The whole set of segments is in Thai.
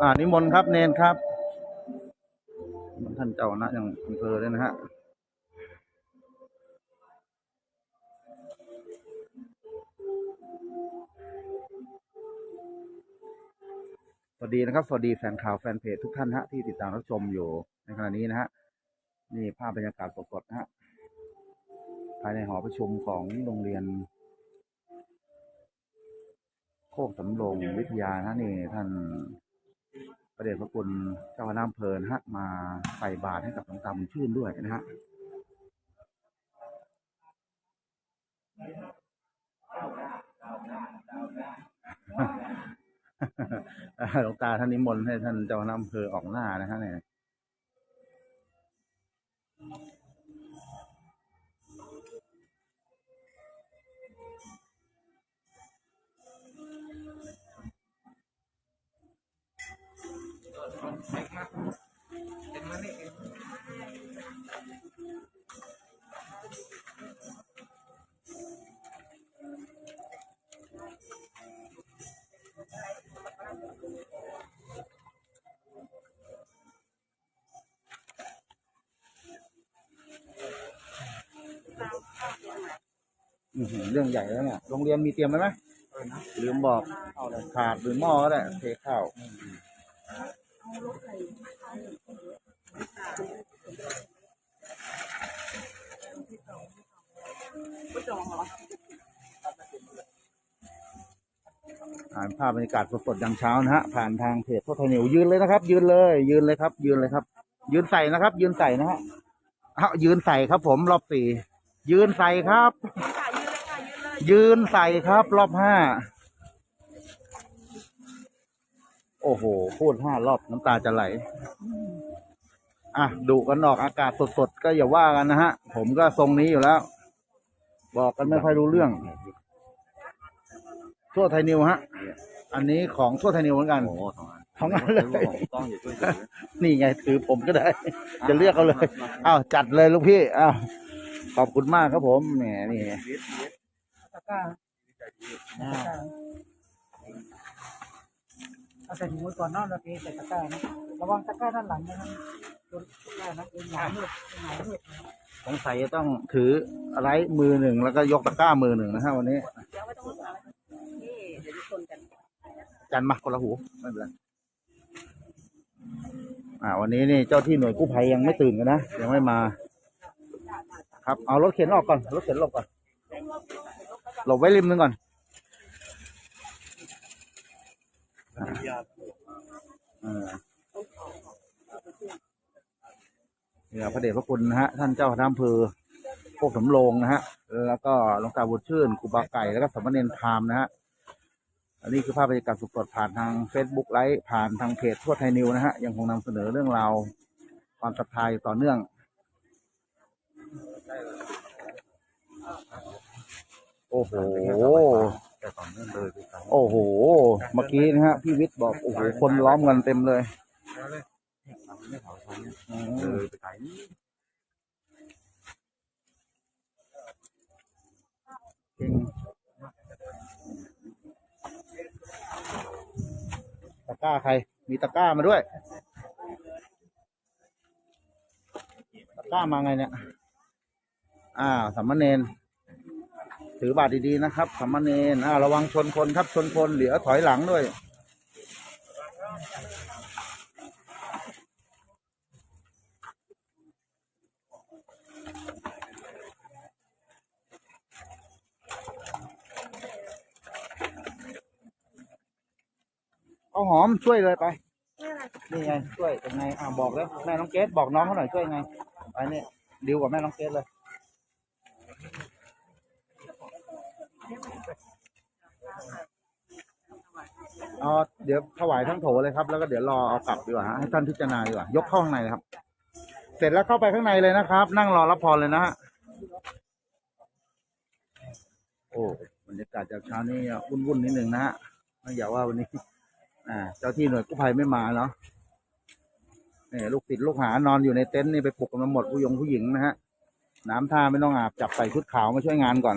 อ่านิมนต์ครับเนนครับท่านเจ้าคณะอย่างอำเภอเลยนะฮะสวัสดีนะครับ สวัสดีแฟนข่าวแฟนเพจทุกท่านฮะที่ติดตามรับชมอยู่ในขณะนี้นะฮะนี่ภาพบรรยากาศสดๆนะฮะภายในหอประชุมของโรงเรียน คกสำโรงวิทยานะนี่ท่านประเดชพระคุณเจ้าคณะอำเภอนฮะมาใส่บาตรให้กับหลวงตาบุญชื่นด้วยนะฮะหลวงตาท่านนิมนต์ให้ท่านเจ้าคณะอำเภอออกหน้านะฮะเนี่ย อื้อหือเรื่องใหญ่แล้วเนี่ยโรงเรียนมีเตรียมไว้ไหมลืมบอกขาดหรือหม้อก็ได้เทข้าวผ่านภาพบรรยากาศสดๆยามเช้านะฮะผ่านทางเพจทั่วไทยนิวยืนเลยนะครับ ยืนเลย ยืนเลยครับ ยืนเลยครับ ยืนใส่นะครับ ยืนใส่นะฮะเอายืนใส่ครับผมรอบสี่ยืนใส่ครับค่ะ ยืนเลยค่ะยืนเลยยืนใส่ครับ รอบห้า โอ้โห พูดห้ารอบน้ำตาจะไหล อะดุกันออกอากาศสดๆ ก็อย่าว่ากันนะฮะ ผมก็ทรงนี้อยู่แล้ว บอกกันไม่ค่อยรู้เรื่อง ทั่วไทยนิวฮะ อันนี้ของทั่วไทยนิวเหมือนกัน โอ้โหสองอันของอันเลย ต้องอย่าช่วยถือนี่ไงถือผมก็ได้ จะเลือกเอาเลย อ้าวจัดเลยลูกพี่ อ้าวขอบคุณมากครับผมแหมนี่ตะกร้าตะกร้าเอาใส่ถุงมือก่อนเนอกเราเทใส่ตะกร้านะระวังตะกร้าด้านหลังนะครับโดนตะกร้านะเป็นหงายมืดเป็นหงายมืดนะสงสัยจะต้องถืออะไรมือหนึ่งแล้วก็ยกตะกร้ามือหนึ่งนะฮะวันนี้เดี๋ยวไม่ต้องมาแล้วนี่เดี๋ยวจะชนกันจันมาคนละหูไม่เป็นไรอ่า วันนี้นี่เจ้าที่หน่วยกู้ภัยยังไม่ตื่นกันนะยังไม่มา ครับเอารถเข็นออกก่อนรถเข็นหลบก่อน หลบไว้ริมนึงก่อนอย่าเนี่ยพระเดชพระคุณนะฮะ ท่านเจ้าคณะอำเภอโคกสำโรงนะฮะ แล้วก็หลวงตาบุญชื่นครูบาไก่ แล้วก็สามเณรพาหมณ์นะฮะ อันนี้คือภาพบรรยากาศสดๆผ่านทาง Facebook ไลฟ์ผ่านทางเพจทั่วไทยนิวนะฮะ ยังคงนำเสนอเรื่องราวความศรัทธาอยู่ต่อเนื่อง อ้โห แต่ต่อเนื่องเลยพี่ครับโอ้โห เมื่อกี้นะฮะพี่วิทย์บอกโอ้โหคนล้อมกันเต็มเลยไม่เผาทันเนี่ยอืเลมยไปไกลนี่เก่งตะกร้าใคร มีตะกร้ามาด้วย ตะกร้ามาไงเนี่ย อ้าวสามเณร ถือบาตรดีๆนะครับสามเณรอ้าระวังชนคนครับชนคนเหลือถอยหลังด้วยเอาหอมช่วยเลยไปนี่ไงช่วยยังไงอ่าบอกแล้วแม่น้องเกดบอกน้องเขาหน่อยช่วยยังไงไปเนี่ยดิวกับแม่น้องเกดเลย เอาเดี๋ยวถวายทั้งโถเลยครับ แล้วก็เดี๋ยวรอเอากลับดีกว่าฮะให้ท่านพิจารณาดีกว่ายกเข้าข้างในเลยครับ เสร็จแล้วเข้าไปข้างในเลยนะครับ นั่งรอรับพรเลยนะฮะโอ้บรรยากาศจากเช้านี้วุ่นๆนิดหนึ่งนะฮะไม่อยากว่าวันนี้ อ่า เจ้าที่หน่วยกู้ภัยไม่มาเนาะเนี่ยลูกติดลูกหานอนอยู่ในเต็นท์นี่ไปปลุกกันมาหมดผู้ยงผู้หญิงนะฮะน้ำท่าไม่ต้องอาบจับใส่ชุดขาวมาช่วยงานก่อน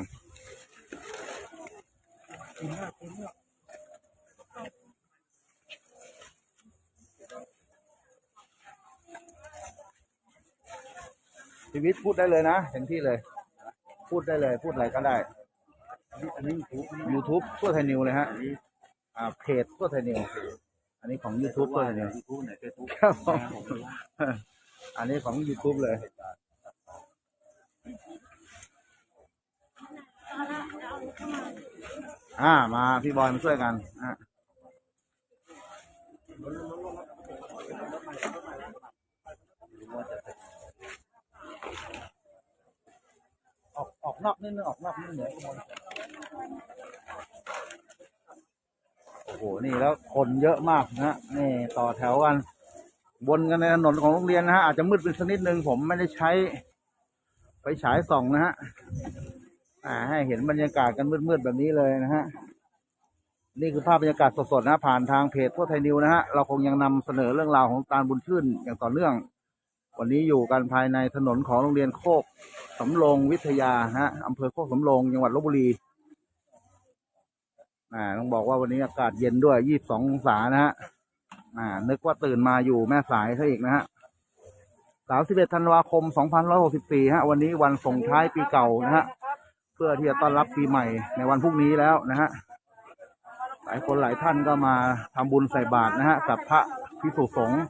มมากคุ้มมากชีวิตพูดได้เลยนะเห็นที่เลย พูดได้เลย พูดอะไรก็ได้ อันนี้ YouTube ทั่วไทยนิวเลยฮะอ่าเพจทั่วไทยนิวอันนี้ของ YouTube ทั่วไทยนิวอันนี้ของ YouTube เลยอ พี่บอยมาช่วยกันอะออกออกนอกนิดนึงออกนอกนิดนึงเหนือขบวนโอ้โห นี่แล้วคนเยอะมากนะฮะนี่ต่อแถวกันวนกันในถนนของโรงเรียนนะฮะ อาจจะมืดเป็นชนิดหนึ่งผมไม่ได้ใช้ไฟฉายส่องนะฮะ อ่า ให้เห็นบรรยากาศกันมืดๆแบบนี้เลยนะฮะ นี่คือภาพบรรยากาศสดๆนะ ผ่านทางเพจทั่วไทยนิวนะฮะ เราคงยังนำเสนอเรื่องราวของตาลบุญชื่นอย่างต่อเนื่อง วันนี้อยู่กันภายในถนนของโรงเรียนโคกสำโรงวิทยาฮะอำเภอโคกสำโรงจังหวัดลบบุรีอ่าต้องบอกว่าวันนี้อากาศเย็นด้วยยี่สิบสององศานะฮะอ่า นึกว่าตื่นมาอยู่แม่สายซะอีกนะฮะสามสิบเอ็ดธันวาคมสองพันร้อยหกสิบสี่ฮะ วันนี้วันส่งท้ายปีเก่านะฮะ พื่อที่จะต้อนรับปีใหม่ในวันพรุ่งนี้แล้วนะฮะหลายคนหลายท่านก็มาทำบุญใส่บาตรนะฮะกับพระพิสุสงฆ์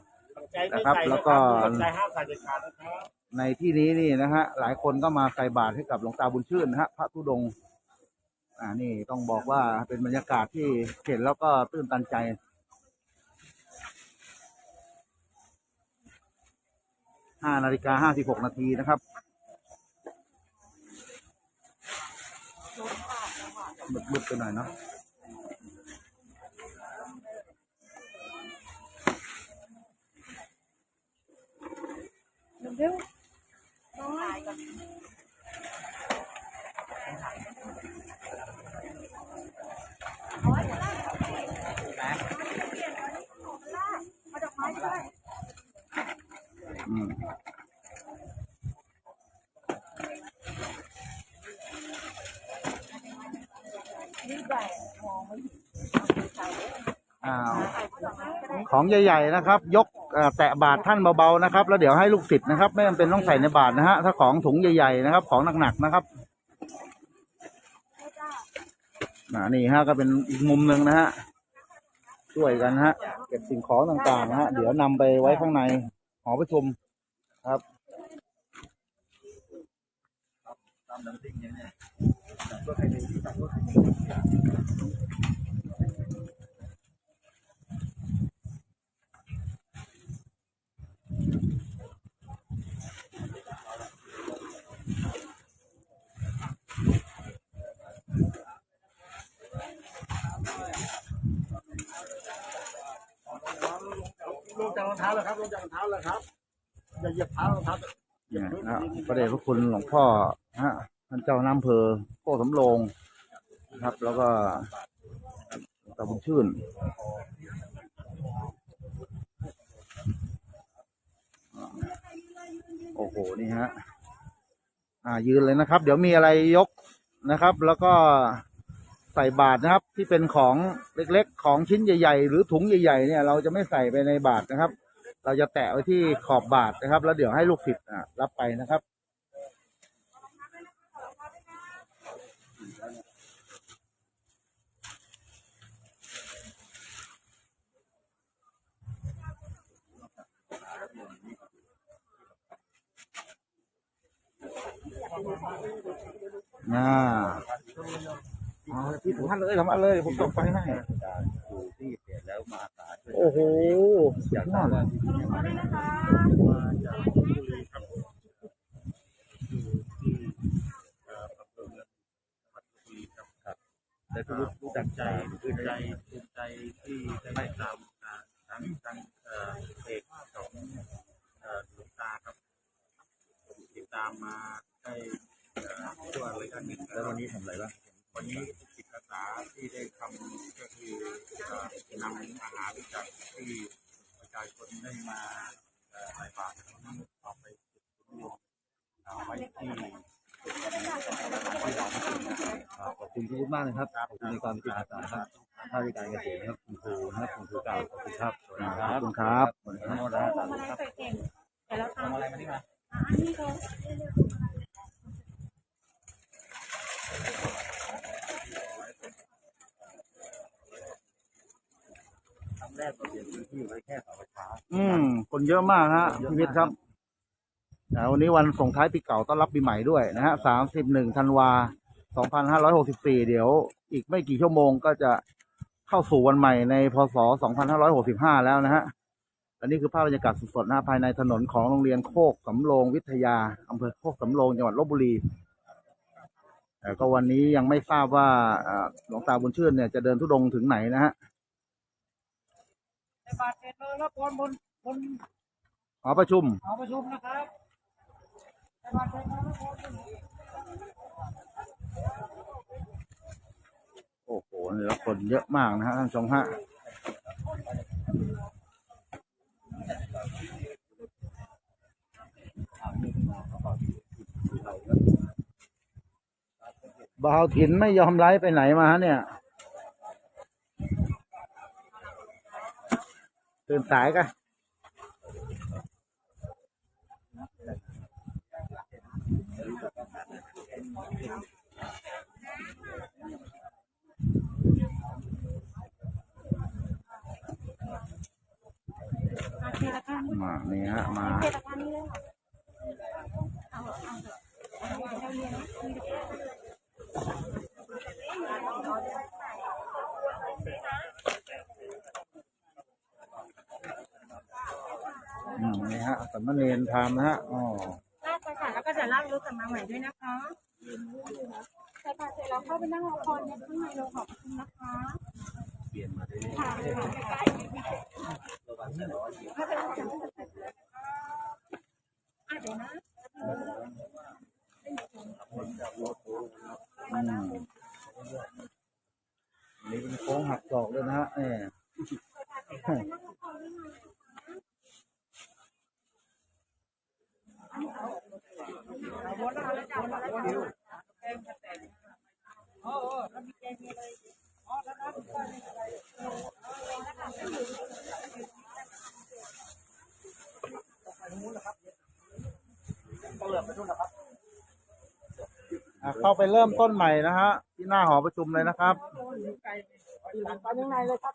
นะครับ แล้วก็ในที่นี้นี่นะฮะหลายคนก็มาใส่บาตรให้กับหลวงตาบุญชื่นนะฮะพระธุดงค์อ่านี่ต้องบอกว่าเป็นบรรยากาศที่เห็นแล้วก็ตื้นตันใจห้านาฬิกาห้าสิบหกนาทีนะครับ มืดๆไปหน่อยเนาะ อืม อ้าว ของใหญ่ ๆ นะครับ ยกแตะบาทท่านเบาๆนะครับ แล้วเดี๋ยวให้ลูกศิษย์นะครับ ไม่จำเป็นต้องใส่ในบาทนะฮะถ้าของถุงใหญ่ๆนะครับ ของหนักๆนะครับนี่ฮะก็เป็นอีกมุมหนึ่งนะฮะช่วยกันฮะเก็บสิ่งของต่างๆฮะเดี๋ยวนำไปไว้ข้างในหอประชุมครับตามน้ำติ้งเนี่ย ลงจากรองเท้าแล้วครับลงจากรองเท้าแล้วครับอย่าเหยียบเท้ารองเท้า เนี่ยนะพระเดชพระคุณหลวงพ่อฮะ ท่านเจ้าน้ำเภอโคกสำโรงนะครับ แล้วก็ตาบุญชื่นโอ้โห นี่ฮะ อ่า ยืนเลยนะครับ เดี๋ยวมีอะไรยกนะครับ แล้วก็ใส่บาทนะครับ ที่เป็นของเล็กๆ ของชิ้นใหญ่ๆ หรือถุงใหญ่ ๆ เนี่ย เราจะไม่ใส่ไปในบาทนะครับ เราจะแตะไว้ที่ขอบบาทนะครับ แล้วเดี๋ยวให้ลูกศิษย์รับไปนะครับ อ่าอ่าพี่ถึงท่านเลยทำอะไรเลยผมส่งไปให้การดูที่เปลี่ยนแล้วมาตาช่วยโอ้โหสุอยาดกยทราอบดว่าที่นี่มาจากลพบุรีครับอยู่ที่เอ่ออำเภอเมืองจังหวัดลพบุรีครับครับและก็รู้จักใจภูมิใจภูมิใจที่ได้ตามอ่าทางทางเอ่อเพจของเอ่อหลวงตาครับผมติดตามมา ได้เอ่อทั่วระยะหนึ่งแล้ววันนี้ทำอะไรบ้างวันนี้จิตอาสาที่ได้ทำก็คือเอ่อนำอาหารจากที่ประชาชนได้มาเอ่อใส่บาตรนะครับออกไปจุดรวมเอาไว้ที่จุดที่เราครับขอบคุณทุกท่านมากนะครับขอบคุณในความจิตอาสาครับข้าราชการเกษตรนะครับคุณครูนะครับคุณครูเก่าขอบคุณครับสวัสดีคขรัอบบคุณครับขอบคุณครับแต่เราทำอะไรมาที่มาอันนี้ก็ แรกเราเปลี่ยนพื้นที่ไว้แค่เสาไฟฟ้าอืม คนเยอะมากฮะพี่วิทย์ครับอ่าวันนี้วันส่งท้ายปีเก่าต้อนรับปีใหม่ด้วยนะฮะสามสิบหนึ่งธันวาสองพันห้าร้อยหกสิบสี่เดี๋ยว อีกไม่กี่ชั่วโมงก็จะเข้าสู่วันใหม่ในพศสองพันห้าร้อยหกสิบห้าแล้วนะฮะ อันนี้คือภาพบรรยากาศสดๆนะฮะภายในถนนของโรงเรียนโคกสำโรงวิทยาอำเภอโคกสำโรงจังหวัดลบบุรีแต่ก็วันนี้ยังไม่ทราบว่าอ่าหลวงตาบุญชื่นเนี่ยจะเดินทุดงค์ถึงไหนนะฮะ บาทเสร็จเลยแล้วบนบนบนหอประชุมหอประชุมนะครับในบาทเสร็จแล้วแล้วบนโอ้โหนี่แล้วคนเยอะมากนะฮะท่านผู้ชมฮะบ่าวถิ่นไม่ยอมไล่ไปไหนมาฮะเนี่ย ตื่นสายกันมานี่ฮะมา อืมนี่ฮะสามเณรพราหมณ์นะฮะอ๋อลากไปค่ะแล้วก็จะลากรถกลับมาใหม่ด้วยนะคะใช่ค่ะเสร็จแล้วเข้าไปนั่งรอคอยในข้างในโรงขอบคุณนะคะเปลี่ยนมาเรื่อยค่ะๆระวังจะร้อนไม่เป็นไรค่ะอะเดี๋ยวนะอืมนี่เป็นโค้งหักศอกเลยนะฮะเนี่ย อะเข้าไปเริ่มต้นใหม่นะฮะ ที่หน้าหอประชุมเลยนะครับไปข้างในเลยครับ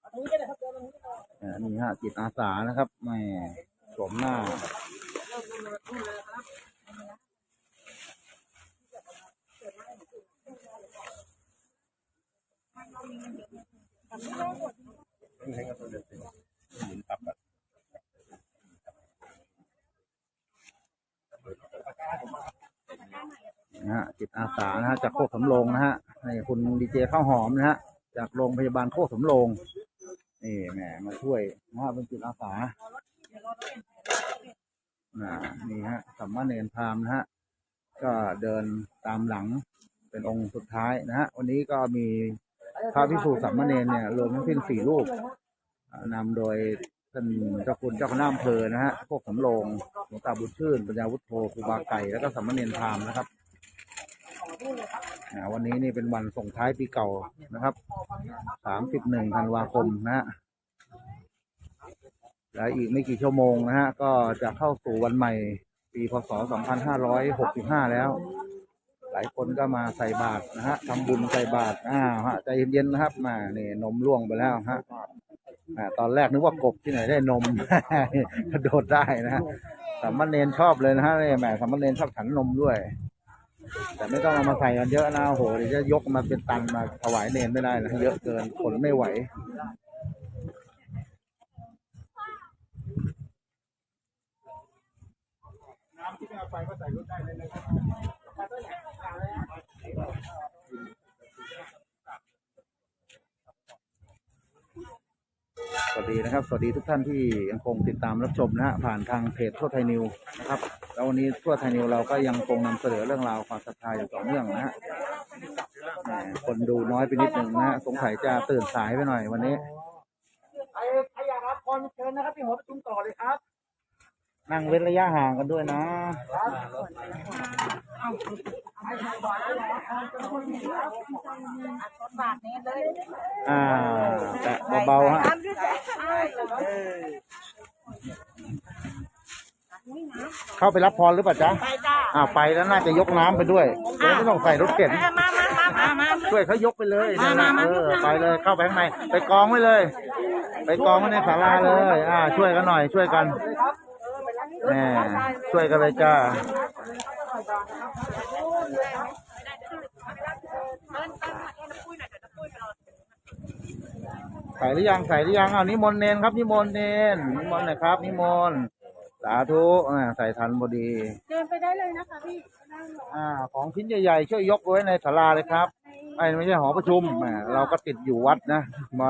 เอาตรงนี้ก็ได้ครับเดินตรงนี้ก็ได้อ่านี่ฮะจิตอาสานะครับแหม่สวมหน้านี่ให้นเป็นหมุนตับแบบ นะฮะจิตอาสานะฮะจากโคกสำโรงนะฮะนี่คุณดีเจข้าวหอมนะฮะจากโรงพยาบาลโคกสำโรงนี่แหมมาช่วยนะฮะเป็นจิตอาสาอ่านี่ฮะสัมมาเนรพามนะฮะก็เดินตามหลังเป็นองค์สุดท้ายนะฮะวันนี้ก็มี พระพิสุสัมมาเนรเนี่ยรวมทั้งสิ้นสี่รูปนำโดยท่านเจ้าคุณเจ้าคณะอำเภอนะฮะพวกสำโรงหลวงตาบุญชื่นปัญญาวุฒโธครูบาไก่แล้วก็สัมมาเนรพรามนะครับวันนี้นี่เป็นวันส่งท้ายปีเก่านะครับ สามสิบหนึ่งธันวาคมนะฮะ และอีกไม่กี่ชั่วโมงนะฮะ ก็จะเข้าสู่วันใหม่ ปีพศสองพันห้าร้อยหกสิบห้าแล้วายคนก็มาใส่บาตรนะฮะทำบุญใส่บาตรอ่าฮะใจเย็นๆนะครับมาเนี่ยนมร่วงไปแล้วฮะอ่าตอนแรกนึกว่ากบที่ไหนได้นม กระโดดได้นะฮะสามเณรชอบเลยนะฮะเนี่ยแหมสามเณรชอบฉันนมด้วย แต่ไม่ต้องเอามาใส่กันเยอะนะโอ้โหเดี๋ยวจะยกมาเป็นตันมาถวายเนรไม่ได้นะเยอะเกินขนไม่ไหวสวัสดีนะครับ สวัสดีทุกท่านที่ยังคงติดตามรับชมนะฮะผ่านทางเพจทั่วไทยนิวนะครับแล้ววันนี้ทั่วไทยนิวเราก็ยังคงนำเสนอเรื่องราวความศรัทธาอยู่ต่อเนื่องนะฮะแหมคนดูน้อยไปนิดหนึ่งนะฮะสงสัยจะตื่นสายไปหน่อยวันนี้ใครใครอยากรับพรเชิญนะครับที่หอประชุมต่อเลยครับ นั่งเว้นระยะห่างกันด้วยนะบาทนี้เลย อ่า แตะเบาๆฮะเข้าไปรับพรหรือเปล่าจ๊ะไปจ้าอ้าวไปแล้วน่าจะยกน้ำไปด้วยจะได้ไม่ต้องใส่รถเข็นมามามามามาช่วยเขายกไปเลยมามามาเออไปเลยเข้าไปข้างในไปกองไว้เลย ไปกองไว้ในศาลาเลย อ่า ช่วยกันหน่อย ช่วยกันแหมช่วยกันเลยจ้า ใส่หรือยังใส่หรือยังอ้าวนิมนต์เนนครับนิมนต์เนนนิมนต์หน่อยครับนิมนต์สาธุอ่าใส่ทันพอดี เดินไปได้เลยนะคะพี่นั่งลงอ่า ของชิ้นใหญ่ๆช่วยยกไว้ในศาลาเลยครับไอ้ไม่ใช่หอประชุมแหมเราก็ติดอยู่วัดนะมา